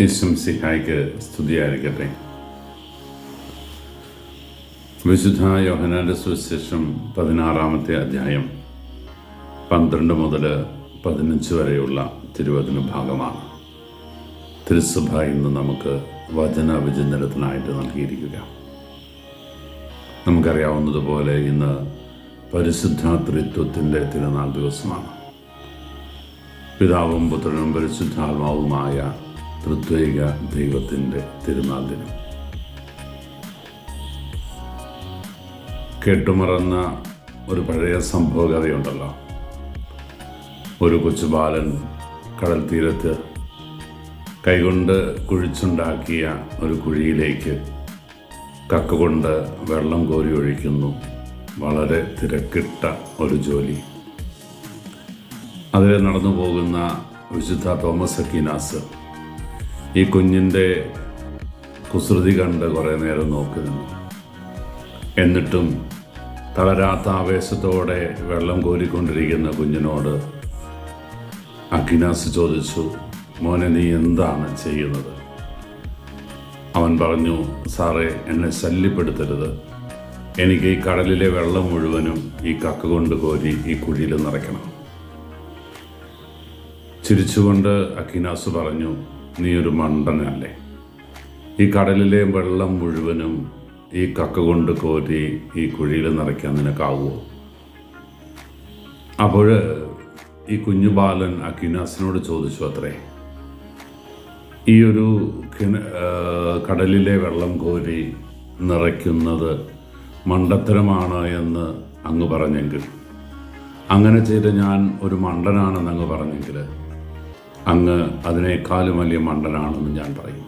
യേശും സിഹായിക്ക് സ്തുതിയായിരിക്കട്ടെ വിശുദ്ധ യോഹനാന്റെ സുവിശേഷം പതിനാറാമത്തെ അധ്യായം പന്ത്രണ്ട് മുതൽ പതിനഞ്ച് വരെയുള്ള തിരുവചന ഭാഗമാണ്. തിരുസഭ ഇന്ന് നമുക്ക് വചന വിചിന്തനത്തിനായിട്ട് നൽകിയിരിക്കുക. നമുക്കറിയാവുന്നതുപോലെ ഇന്ന് പരിശുദ്ധ ത്രിത്വത്തിന്റെ തിരുനാൾ ദിവസമാണ്. പിതാവും പുത്രനും പരിശുദ്ധാത്മാവുമായ തൃത്വൈക ദൈവത്തിന്റെ തിരുനാൾ ദിനം. കേട്ടുമറന്ന ഒരു പഴയ സംഭവകഥയുണ്ടല്ലോ ഒരു കൊച്ചുബാലൻ കടൽ തീരത്ത് കൈകൊണ്ട് കുഴിച്ചുണ്ടാക്കിയ ഒരു കുഴിയിലേക്ക് കക്ക കൊണ്ട് വെള്ളം കോരി ഒഴിക്കുന്നു. വളരെ തിരക്കിട്ട ഒരു ജോലി. അതിൽ നടന്നു പോകുന്ന വിശുദ്ധ തോമസ് അക്കീനാസ് ഈ കുഞ്ഞിന്റെ കുസൃതി കണ്ട് കുറേ നേരം നോക്കുന്നു എന്നിട്ടും തളരാത്ത ആവേശത്തോടെ വെള്ളം കോരിക്കൊണ്ടിരിക്കുന്ന കുഞ്ഞിനോട് അഖിനാസ് ചോദിച്ചു മോനെ നീ എന്താണ് ചെയ്യുന്നത്? അവൻ പറഞ്ഞു സാറേ എന്നെ ശല്യപ്പെടുത്തരുത്. എനിക്ക് ഈ കടലിലെ വെള്ളം മുഴുവനും ഈ കക്ക കൊണ്ട് കോരി ഈ കുഴിയിൽ നിറയ്ക്കണം. ചിരിച്ചുകൊണ്ട് അഖിനാസ് പറഞ്ഞു നീ ഒരു മണ്ടനല്ലേ ഈ കടലിലെ വെള്ളം മുഴുവനും ഈ കക്ക കൊണ്ട് കോരി ഈ കുഴിയിൽ നിറയ്ക്കാൻ നിനക്കാവുമോ? അപ്പോൾ ഈ കുഞ്ഞു ബാലൻ അക്കിനാസിനോട് ചോദിച്ചു അത്രേ. ഈ ഒരു കടലിലെ വെള്ളം കോരി നിറയ്ക്കുന്നത് മണ്ടത്തരമാണ് എന്ന് അങ്ങ് പറഞ്ഞെങ്കിൽ. അങ്ങനെ ചെയ്ത് ഞാൻ ഒരു മണ്ടനാണെന്ന് അങ്ങ് പറഞ്ഞെങ്കിൽ അങ്ങ് അതിനേക്കാളും വലിയ മണ്ടനാണെന്ന് ഞാൻ പറയും.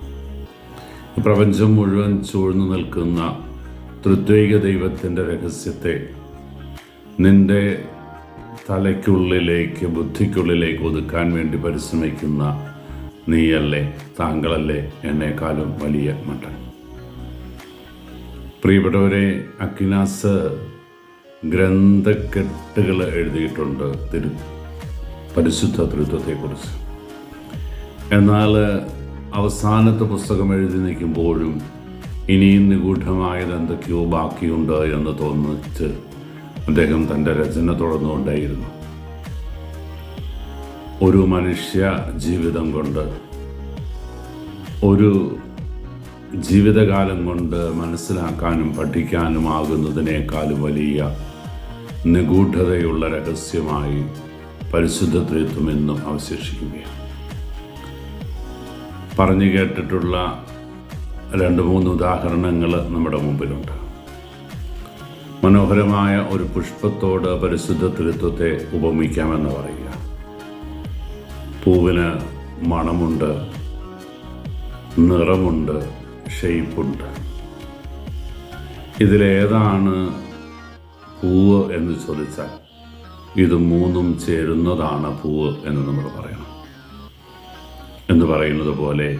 പ്രപഞ്ചം മുഴുവൻ ചൂഴ്ന്നു നിൽക്കുന്ന തൃത്വൈക ദൈവത്തിന്റെ രഹസ്യത്തെ നിന്റെ തലയ്ക്കുള്ളിലേക്ക് ബുദ്ധിക്കുള്ളിലേക്ക് ഒതുക്കാൻ വേണ്ടി പരിശ്രമിക്കുന്ന നീയല്ലേ താങ്കളല്ലേ എന്നേക്കാളും വലിയ മണ്ഡലം പ്രിയപ്പെട്ടവരെ അക്കിനാസ് ഗ്രന്ഥക്കെട്ടുകൾ എഴുതിയിട്ടുണ്ട് തിരു പരിശുദ്ധ തൃത്വത്തെക്കുറിച്ച് എന്നാൽ അവസാനത്തെ പുസ്തകം എഴുതി നിൽക്കുമ്പോഴും ഇനിയും നിഗൂഢമായത് എന്തൊക്കെയോ ബാക്കിയുണ്ട് എന്ന് തോന്നിച്ച് അദ്ദേഹം തന്റെ രചന തുടർന്നുകൊണ്ടേയിരുന്നു ഒരു മനുഷ്യ ജീവിതം കൊണ്ട് ഒരു ജീവിതകാലം കൊണ്ട് മനസ്സിലാക്കാനും പഠിക്കാനും ആകുന്നതിനേക്കാളും വലിയ നിഗൂഢതയുള്ള രഹസ്യമായി പരിശുദ്ധ ത്രിത്വം എന്നും അവശേഷിക്കുകയാണ്. പറഞ്ഞു കേട്ടിട്ടുള്ള രണ്ട് മൂന്ന് ഉദാഹരണങ്ങൾ നമ്മുടെ മുമ്പിലുണ്ട്. മനോഹരമായ ഒരു പുഷ്പത്തോട് പരിശുദ്ധ തൃത്വത്തെ ഉപമിക്കാമെന്ന് പറയുക. പൂവിന് മണമുണ്ട് നിറമുണ്ട് ഷെയ്പ്പുണ്ട്. ഇതിലേതാണ് പൂവ് എന്ന് ചോദിച്ചാൽ ഇത് മൂന്നും ചേരുന്നതാണ് പൂവ് എന്ന് നമ്മൾ പറയണം എന്ന് പറയുന്നത് പോലെ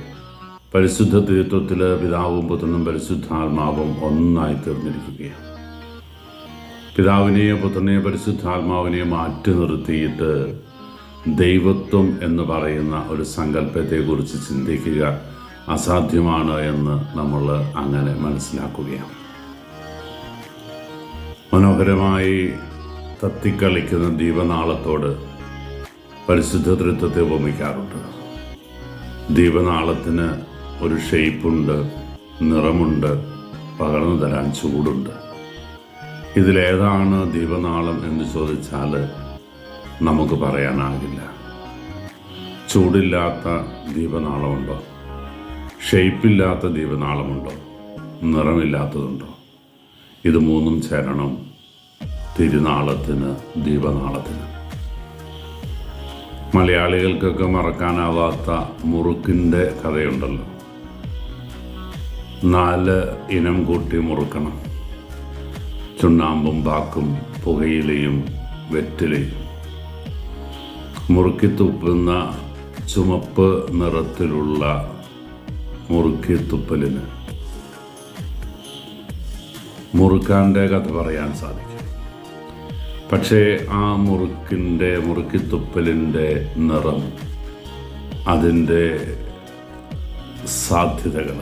പരിശുദ്ധ തീർത്ഥത്തിൽ പിതാവും പുത്രനും പരിശുദ്ധാത്മാവും ഒന്നായി തീർന്നിരിക്കുകയാണ്. പിതാവിനെയും പുത്രനെയും പരിശുദ്ധാത്മാവിനെയും മാറ്റി നിർത്തിയിട്ട് ദൈവത്വം എന്ന് പറയുന്ന ഒരു സങ്കല്പത്തെക്കുറിച്ച് ചിന്തിക്കുക അസാധ്യമാണ് എന്ന് നമ്മൾ അങ്ങനെ മനസ്സിലാക്കുകയാണ്. മനോഹരമായി തത്തിക്കളിക്കുന്ന ദീപനാളത്തോട് പരിശുദ്ധ തൃത്വത്തെ ഉപമിക്കാറുണ്ട്. ദീപനാളത്തിന് ഒരു ഷെയ്പ്പുണ്ട് നിറമുണ്ട് പകർന്നു തരാൻ ചൂടുണ്ട്. ഇതിലേതാണ് ദീപനാളം എന്ന് ചോദിച്ചാൽ നമുക്ക് പറയാനാകില്ല. ചൂടില്ലാത്ത ദീപനാളമുണ്ടോ? ഷെയ്പ്പില്ലാത്ത ദീപനാളമുണ്ടോ? നിറമില്ലാത്തതുണ്ടോ? ഇത് മൂന്നും ചേരണം തിരുനാളത്തിന് ദീപനാളത്തിന്. മലയാളികൾക്കൊക്കെ മറക്കാനാവാത്ത മുറുക്കിന്റെ കഥയുണ്ടല്ലോ. നാല് ഇനം കൂട്ടി മുറുക്കണം. ചുണ്ണാമ്പും പാക്കും പുകയിലയും വെറ്റിലയും. മുറുക്കി തുപ്പുന്ന ചുമപ്പ് നിറത്തിലുള്ള മുറുക്കി തുപ്പലിന്. മുറുക്കാന്റെ കഥ പറയാൻ സാധിക്കും. പക്ഷേ ആ മുറുക്കിന്റെ മുറുക്കിത്തുപ്പലിന്റെ നിറം അതിന്റെ സാധ്യതകൾ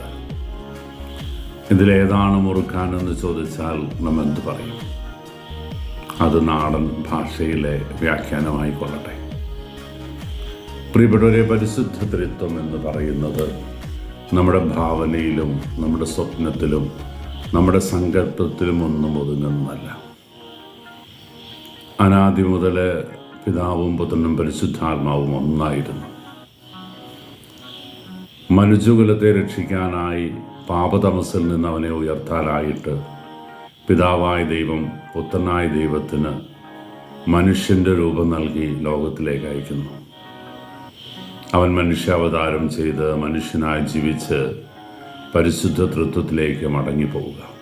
ഇതിലേതാണ് മുറുക്കാനെന്ന് ചോദിച്ചാൽ നമ്മൾ എന്ത് പറയും? അത് നാടൻ ഭാഷയിലെ വ്യാഖ്യാനമായി കൊള്ളട്ടെ. പ്രിയപ്പെട്ടവരെ പരിശുദ്ധ തൃത്വം എന്ന് പറയുന്നത് നമ്മുടെ ഭാവനയിലും നമ്മുടെ സ്വപ്നത്തിലും നമ്മുടെ സങ്കല്പത്തിലും ഒന്നും ഒതുങ്ങുന്നതല്ല. അനാദി മുതൽ പിതാവും പുത്രനും പരിശുദ്ധാത്മാവും ഒന്നായിരുന്നു. മനുജകുലത്തെ രക്ഷിക്കാനായി പാപതമസിൽ നിന്ന് അവനെ ഉയർത്താനായിട്ട് പിതാവായ ദൈവം പുത്രനായ ദൈവത്തിന് മനുഷ്യന്റെ രൂപം നൽകി ലോകത്തിലേക്ക് അയക്കുന്നു. അവൻ മനുഷ്യാവതാരം ചെയ്ത് മനുഷ്യനായി ജീവിച്ച് പരിശുദ്ധ തൃത്വത്തിലേക്ക് മടങ്ങിപ്പോവുക.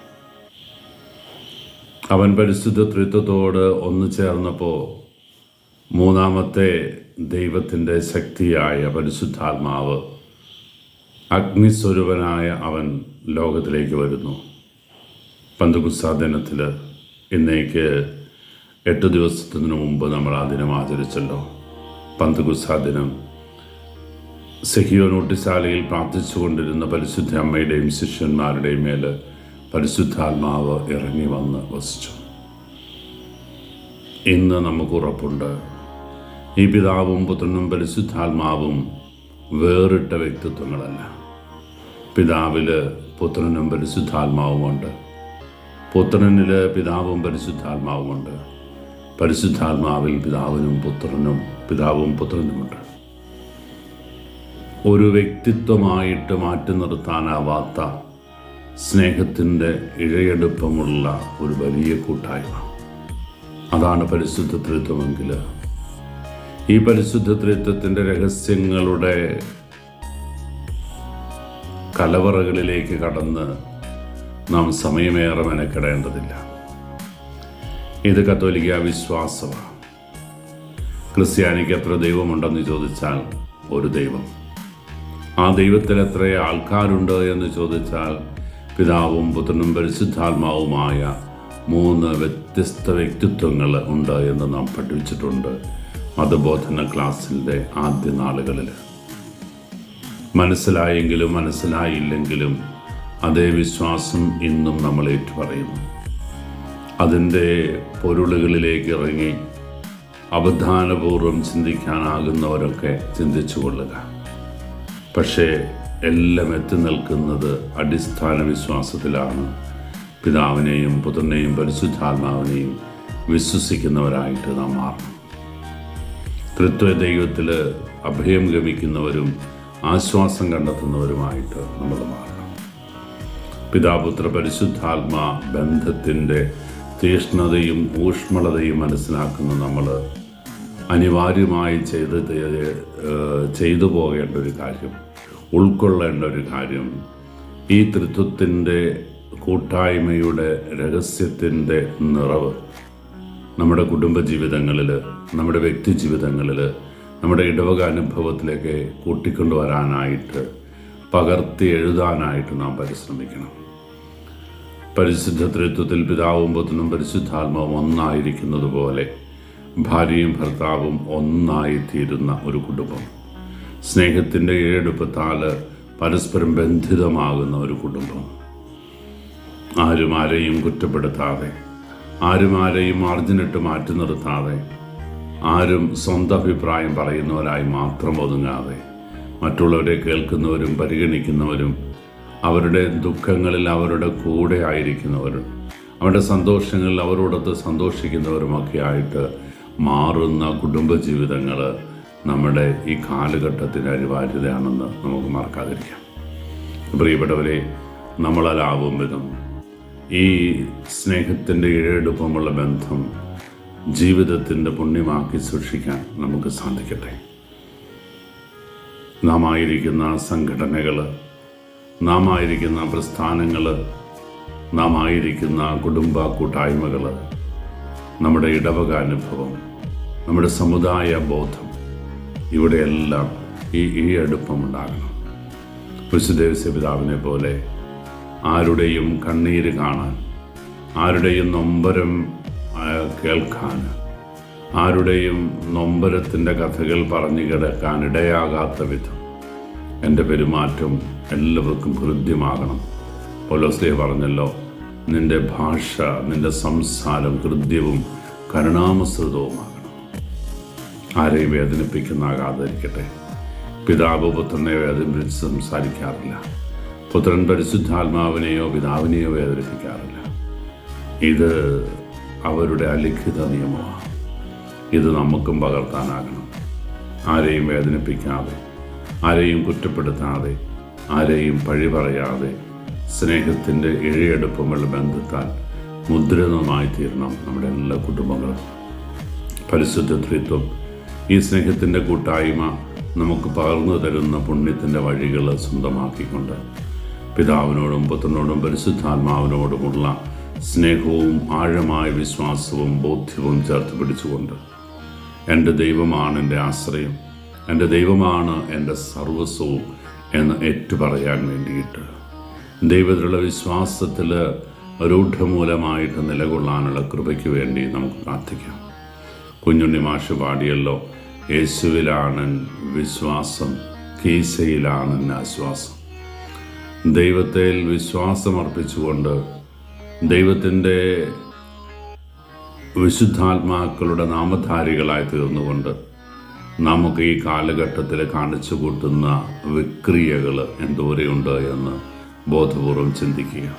അവൻ പരിശുദ്ധ ത്രിത്വത്തോട് ഒന്നു ചേർന്നപ്പോൾ മൂന്നാമത്തെ ദൈവത്തിന്റെ ശക്തിയായ പരിശുദ്ധാത്മാവ് അഗ്നിസ്വരൂപനായ അവൻ ലോകത്തിലേക്ക് വരുന്നു. പന്തുകുസ്സാ ദിനത്തിൽ ഇന്നേക്ക് എട്ട് ദിവസത്തിന് മുമ്പ് നമ്മൾ ആ ദിനം ആചരിച്ചല്ലോ. പന്തുഗുസ്സാ ദിനം. സെഹിയോനോട്ടിശാലയിൽ പ്രാർത്ഥിച്ചുകൊണ്ടിരുന്ന പരിശുദ്ധ അമ്മയുടെയും ശിഷ്യന്മാരുടെയും മേൽ പരിശുദ്ധാത്മാവ് ഇറങ്ങി വന്ന് വസിച്ചു. ഇന്ന് നമുക്ക് ഉറപ്പുണ്ട് ഈ പിതാവും പുത്രനും പരിശുദ്ധാത്മാവും വേറിട്ട വ്യക്തിത്വങ്ങളല്ല. പിതാവിൽ പുത്രനും പരിശുദ്ധാത്മാവുമുണ്ട്. പുത്രനിൽ പിതാവും പരിശുദ്ധാത്മാവുമുണ്ട്. പരിശുദ്ധാത്മാവിൽ പിതാവിനും പുത്രനും പിതാവും പുത്രനുമുണ്ട്. ഒരു വ്യക്തിത്വമായിട്ട് മാറ്റി നിർത്താനാവാത്ത സ്നേഹത്തിന്റെ ഇഴയെടുപ്പമുള്ള ഒരു വലിയ കൂട്ടായ്മ. അതാണ് പരിശുദ്ധ ത്രിത്വമെങ്കിൽ ഈ പരിശുദ്ധ ത്രിത്വത്തിന്റെ രഹസ്യങ്ങളുടെ കലവറകളിലേക്ക് കടന്ന് നാം സമയമേറെ മെനക്കെടേണ്ടതില്ല. ഇത് കത്തോലിക്ക വിശ്വാസമാണ്. ക്രിസ്ത്യാനിക്ക് എത്ര ദൈവമുണ്ടെന്ന് ചോദിച്ചാൽ ഒരു ദൈവം. ആ ദൈവത്തിൽ എത്ര ആൾക്കാരുണ്ട് എന്ന് ചോദിച്ചാൽ പിതാവും പുത്രനും പരിശുദ്ധാത്മാവുമായ മൂന്ന് വ്യത്യസ്ത വ്യക്തിത്വങ്ങൾ ഉണ്ട് എന്ന് നാം പഠിപ്പിച്ചിട്ടുണ്ട് മതബോധന ക്ലാസ്സിന്റെ ആദ്യ നാളുകളിൽ. മനസ്സിലായെങ്കിലും മനസ്സിലായില്ലെങ്കിലും അതേ വിശ്വാസം ഇന്നും നമ്മൾ ഏറ്റുപറയുന്നു. അതിന്റെ പൊരുളുകളിലേക്ക് ഇറങ്ങി അവധാനപൂർവം ചിന്തിക്കാനാകുന്നവരൊക്കെ ചിന്തിച്ചു കൊള്ളുക. പക്ഷേ എല്ലാം എത്തി നിൽക്കുന്നത് അടിസ്ഥാന വിശ്വാസത്തിലാണ്. പിതാവിനെയും പുത്രനെയും പരിശുദ്ധാത്മാവിനെയും വിശ്വസിക്കുന്നവരായിട്ട് നാം മാറണം. തൃത്വ ദൈവത്തിൽ അഭയം ഗമിക്കുന്നവരും ആശ്വാസം കണ്ടെത്തുന്നവരുമായിട്ട് നമ്മൾ മാറണം. പിതാപുത്ര പരിശുദ്ധാത്മാ ബന്ധത്തിന്റെ തീഷ്ണതയും ഊഷ്മളതയും മനസ്സിലാക്കുന്ന നമ്മൾ അനിവാര്യമായി ചെയ്ത് ചെയ്തു പോകേണ്ട ഒരു കാര്യം ഉൾക്കൊള്ളേണ്ട ഒരു കാര്യം. ഈ തൃത്വത്തിന്റെ കൂട്ടായ്മയുടെ രഹസ്യത്തിന്റെ നിറവ് നമ്മുടെ കുടുംബജീവിതങ്ങളിൽ നമ്മുടെ വ്യക്തി ജീവിതങ്ങളിൽ നമ്മുടെ ഇടവക അനുഭവത്തിലേക്ക് കൂട്ടിക്കൊണ്ടുവരാനായിട്ട് പകർത്തി എഴുതാനായിട്ട് നാം പരിശ്രമിക്കണം. പരിശുദ്ധ ത്രിത്വത്തിൽ പിതാവും പുത്രനും പരിശുദ്ധാത്മാവും ഒന്നായിരിക്കുന്നത് പോലെ ഭാര്യയും ഭർത്താവും ഒന്നായിത്തീരുന്ന ഒരു കുടുംബം. സ്നേഹത്തിന്റെ ഏഴെടുപ്പത്താൽ പരസ്പരം ബന്ധിതമാകുന്ന ഒരു കുടുംബം. ആരും ആരെയും കുറ്റപ്പെടുത്താതെ ആരും ആരെയും മാർജിനിട്ട് മാറ്റി നിർത്താതെ ആരും സ്വന്തം അഭിപ്രായം പറയുന്നവരായി മാത്രം ഒതുങ്ങാതെ മറ്റുള്ളവരെ കേൾക്കുന്നവരും പരിഗണിക്കുന്നവരും അവരുടെ ദുഃഖങ്ങളിൽ അവരുടെ കൂടെ ആയിരിക്കുന്നവരും അവരുടെ സന്തോഷങ്ങളിൽ അവരോടൊത്ത് സന്തോഷിക്കുന്നവരുമൊക്കെ ആയിട്ട് മാറുന്ന കുടുംബജീവിതങ്ങൾ നമ്മുടെ ഈ കാലഘട്ടത്തിന്റെ അനിവാര്യതയാണെന്ന് നമുക്ക് മറക്കാതിരിക്കാം. പ്രിയപ്പെട്ടവരെ നമ്മളാലാവും വിധം ഈ സ്നേഹത്തിന്റെ ഇഴയെടുപ്പമുള്ള ബന്ധം ജീവിതത്തിന്റെ പുണ്യമാക്കി സൂക്ഷിക്കാൻ നമുക്ക് സാധിക്കട്ടെ. നാം ആയിരിക്കുന്ന സംഘടനകൾ നാം ആയിരിക്കുന്ന പ്രസ്ഥാനങ്ങൾ നാം ആയിരിക്കുന്ന കുടുംബ കൂട്ടായ്മകൾ നമ്മുടെ ഇടവക അനുഭവം നമ്മുടെ സമുദായ ബോധം ഇവിടെയെല്ലാം ഈ ഈ അടുപ്പമുണ്ടാകണം വിശുദേവസ്യ പിതാവിനെ പോലെ ആരുടെയും കണ്ണീര് കാണാൻ ആരുടെയും നൊമ്പരം കേൾക്കാൻ ആരുടെയും നൊമ്പരത്തിന്റെ കഥകൾ പറഞ്ഞു കിടക്കാൻ ഇടയാകാത്ത വിധം എന്റെ പെരുമാറ്റം എല്ലാവർക്കും ഹൃദ്യമാകണം. പൊലോസ്ലേ പറഞ്ഞല്ലോ നിന്റെ ഭാഷ നിന്റെ സംസാരം ഹൃദ്യവും കരുണാമസൃതവുമാകണം ആരെയും വേദനിപ്പിക്കുന്നാകാതിരിക്കട്ടെ പിതാവ് പുത്രനെ വേദനിപ്പിച്ച് സംസാരിക്കാറില്ല. പുത്രൻ പരിശുദ്ധാത്മാവിനെയോ പിതാവിനെയോ വേദനിപ്പിക്കാറില്ല. ഇത് അവരുടെ അലിഖിത നിയമമാണ്. ഇത് നമുക്കും പകർത്താനാകണം. ആരെയും വേദനിപ്പിക്കാതെ ആരെയും കുറ്റപ്പെടുത്താതെ ആരെയും പഴി പറയാതെ സ്നേഹത്തിന്റെ ഇഴയെടുപ്പമുള്ള ബന്ധത്താൽ മുദ്രിതമായി തീരണം നമ്മുടെ എല്ലാ കുടുംബങ്ങളും. പരിശുദ്ധ ത്രിത്വം ഈ സ്നേഹത്തിന്റെ കൂട്ടായ്മ നമുക്ക് പകർന്നു തരുന്ന പുണ്യത്തിന്റെ വഴികൾ സ്വന്തമാക്കിക്കൊണ്ട് പിതാവിനോടും പുത്രനോടും പരിശുദ്ധാത്മാവിനോടുമുള്ള സ്നേഹവും ആഴമായ വിശ്വാസവും ബോധ്യവും ചേർത്ത് പിടിച്ചുകൊണ്ട് എന്റെ ദൈവമാണ് എന്റെ ആശ്രയം എന്റെ ദൈവമാണ് എന്റെ സർവസ്വവും എന്ന് ഏറ്റുപറയാൻ വേണ്ടിയിട്ട് ദൈവത്തിലുള്ള വിശ്വാസത്തിൽ രൂഢമൂലമായിട്ട് നിലകൊള്ളാനുള്ള കൃപയ്ക്ക് വേണ്ടി നമുക്ക് പ്രാർത്ഥിക്കാം. കുഞ്ഞുണ്ണി മാഷ് പാടിയല്ലോ. യേശുവിലാണ് വിശ്വാസം കീശയിലാണ് ആശ്വാസം. ദൈവത്തിൽ വിശ്വാസമർപ്പിച്ചുകൊണ്ട് ദൈവത്തിന്റെ വിശുദ്ധാത്മാക്കളുടെ നാമധാരികളായി തീർന്നുകൊണ്ട് നമുക്ക് ഈ കാലഘട്ടത്തിൽ കാണിച്ചു കൂട്ടുന്ന വിക്രിയകൾ എന്തോരെയുണ്ട് എന്ന് ബോധപൂർവം ചിന്തിക്കുക.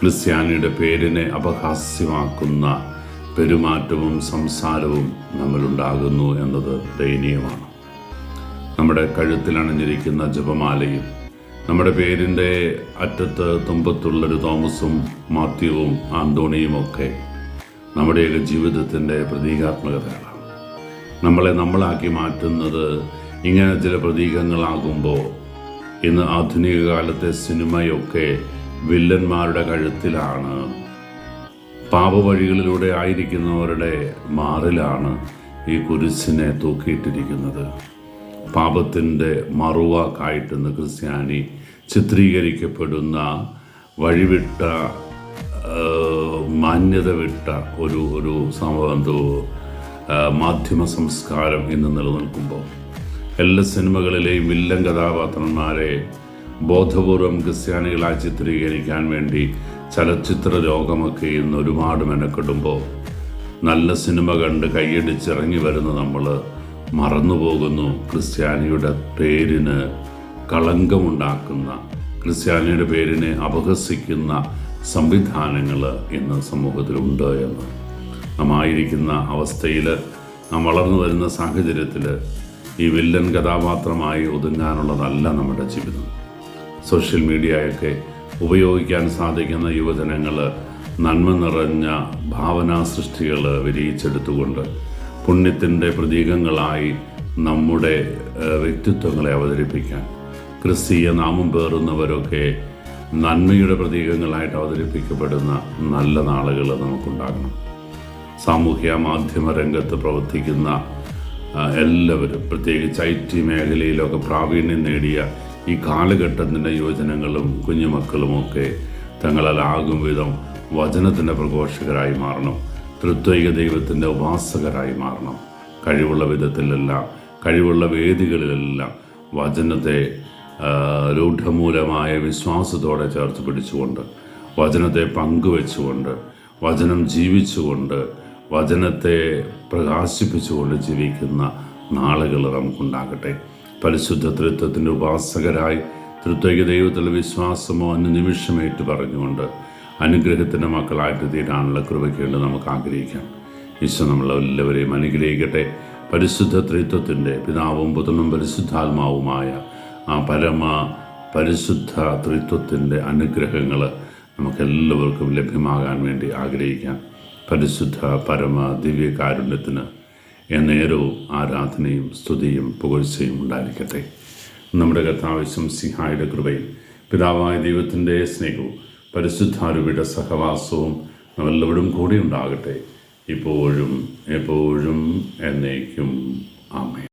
ക്രിസ്ത്യാനിയുടെ പേരിനെ അപഹാസ്യമാക്കുന്ന പെരുമാറ്റവും സംസാരവും നമ്മളുണ്ടാകുന്നു എന്നത് ദയനീയമാണ്. നമ്മുടെ കഴുത്തിൽ അണിഞ്ഞിരിക്കുന്ന ജപമാലയും നമ്മുടെ പേരിന്റെ അറ്റത്ത് തുമ്പത്തുള്ളൊരു തോമസും മാത്യുവും ആന്തോണിയും ഒക്കെ നമ്മുടെയൊക്കെ ജീവിതത്തിന്റെ പ്രതീകാത്മകതകളാണ്. നമ്മളെ നമ്മളാക്കി മാറ്റുന്നത് ഇങ്ങനെ ചില പ്രതീകങ്ങളാകുമ്പോൾ ഇന്ന് ആധുനിക കാലത്തെ സിനിമയൊക്കെ വില്ലന്മാരുടെ കഴുത്തിലാണ് പാപവഴികളിലൂടെ ആയിരിക്കുന്നവരുടെ മാറിലാണ് ഈ കുരിശിനെ തൂക്കിയിട്ടിരിക്കുന്നത്. പാപത്തിന്റെ മറുവാക്കായിട്ട് ഇന്ന് ക്രിസ്ത്യാനി ചിത്രീകരിക്കപ്പെടുന്ന വഴിവിട്ട മാന്യത വിട്ട ഒരു ഒരു സംബന്ധ മാധ്യമ സംസ്കാരം ഇന്ന് നിലനിൽക്കുമ്പോൾ. എല്ലാ സിനിമകളിലെയും വില്ലൻ കഥാപാത്രന്മാരെ ബോധപൂർവം ക്രിസ്ത്യാനികളായി ചിത്രീകരിക്കാൻ വേണ്ടി ചലച്ചിത്ര ലോകമൊക്കെ ഇന്ന് ഒരുപാട് മെനക്കെടുമ്പോൾ നല്ല സിനിമ കണ്ട് കൈയടിച്ചിറങ്ങി വരുന്ന നമ്മൾ മറന്നുപോകുന്നു ക്രിസ്ത്യാനിയുടെ പേരിന് കളങ്കമുണ്ടാക്കുന്ന ക്രിസ്ത്യാനിയുടെ പേരിനെ അപഹസിക്കുന്ന സംവിധാനങ്ങൾ ഇന്ന് സമൂഹത്തിലുണ്ട് എന്ന്. നമ്മായിരിക്കുന്ന അവസ്ഥയിൽ നാം വളർന്നു വരുന്ന സാഹചര്യത്തിൽ ഈ വില്ലൻ കഥാപാത്രമായി ഒതുങ്ങാനുള്ളതല്ല നമ്മുടെ ജീവിതം. സോഷ്യൽ മീഡിയയൊക്കെ ഉപയോഗിക്കാൻ സാധിക്കുന്ന യുവജനങ്ങൾ നന്മ നിറഞ്ഞ ഭാവനാ സൃഷ്ടികൾ വിരിയിച്ചെടുത്തുകൊണ്ട് പുണ്യത്തിന്റെ പ്രതീകങ്ങളായി നമ്മുടെ വ്യക്തിത്വങ്ങളെ അവതരിപ്പിക്കാൻ ക്രിസ്തീയ നാമം പേറുന്നവരൊക്കെ നന്മയുടെ പ്രതീകങ്ങളായിട്ട് അവതരിപ്പിക്കപ്പെടുന്ന നല്ല നാളുകൾ നമുക്കുണ്ടാകണം. സാമൂഹ്യ മാധ്യമ രംഗത്ത് പ്രവർത്തിക്കുന്ന എല്ലാവരും പ്രത്യേകിച്ച് ഐ ടി മേഖലയിലൊക്കെ പ്രാവീണ്യം നേടിയ ഈ കാലഘട്ടത്തിന്റെ യുവജനങ്ങളും കുഞ്ഞുമക്കളുമൊക്കെ തങ്ങളാലാകും വിധം വചനത്തിന്റെ പ്രഘോഷകരായി മാറണം. തൃത്വൈക ദൈവത്തിന്റെ ഉപാസകരായി മാറണം. കഴിവുള്ള വിധത്തിലെല്ലാം കഴിവുള്ള വേദികളിലെല്ലാം വചനത്തെ രൂഢമൂലമായ വിശ്വാസത്തോടെ ചേർത്ത് പിടിച്ചുകൊണ്ട് വചനത്തെ പങ്കുവെച്ചുകൊണ്ട് വചനം ജീവിച്ചുകൊണ്ട് വചനത്തെ പ്രകാശിപ്പിച്ചുകൊണ്ട് ജീവിക്കുന്ന നാളുകൾ നമുക്കുണ്ടാകട്ടെ. പരിശുദ്ധ തൃത്വത്തിന്റെ ഉപാസകരായി തൃത്വൈക ദൈവത്തിലെ വിശ്വാസമോ അന്ന് നിമിഷമേറ്റ് പറഞ്ഞുകൊണ്ട് അനുഗ്രഹത്തിന്റെ മക്കളായിട്ട് തീരാനുള്ള കൃപയ്ക്കുണ്ട് നമുക്ക് ആഗ്രഹിക്കാം. ഈശോ നമ്മളെല്ലാവരെയും അനുഗ്രഹിക്കട്ടെ. പരിശുദ്ധ ത്രിത്വത്തിന്റെ പിതാവും പുത്രനും പരിശുദ്ധാത്മാവുമായ ആ പരമ പരിശുദ്ധ ത്രിത്വത്തിന്റെ അനുഗ്രഹങ്ങൾ നമുക്കെല്ലാവർക്കും ലഭ്യമാകാൻ വേണ്ടി ആഗ്രഹിക്കാം. പരിശുദ്ധ പരമ ദിവ്യകാരുണ്യത്തിന് എന്നേരവും ആരാധനയും സ്തുതിയും പുകഴ്ചയും ഉണ്ടായിരിക്കട്ടെ. നമ്മുടെ കഥാവശ്യം സിഹായുടെ കൃപയും പിതാവായ ദൈവത്തിന്റെ സ്നേഹവും പരിശുദ്ധാരൂപിയുടെ സഹവാസവും നമ്മളെല്ലാവരും കൂടി ഉണ്ടാകട്ടെ. ഇപ്പോഴും എപ്പോഴും എന്നേക്കും. ആമേ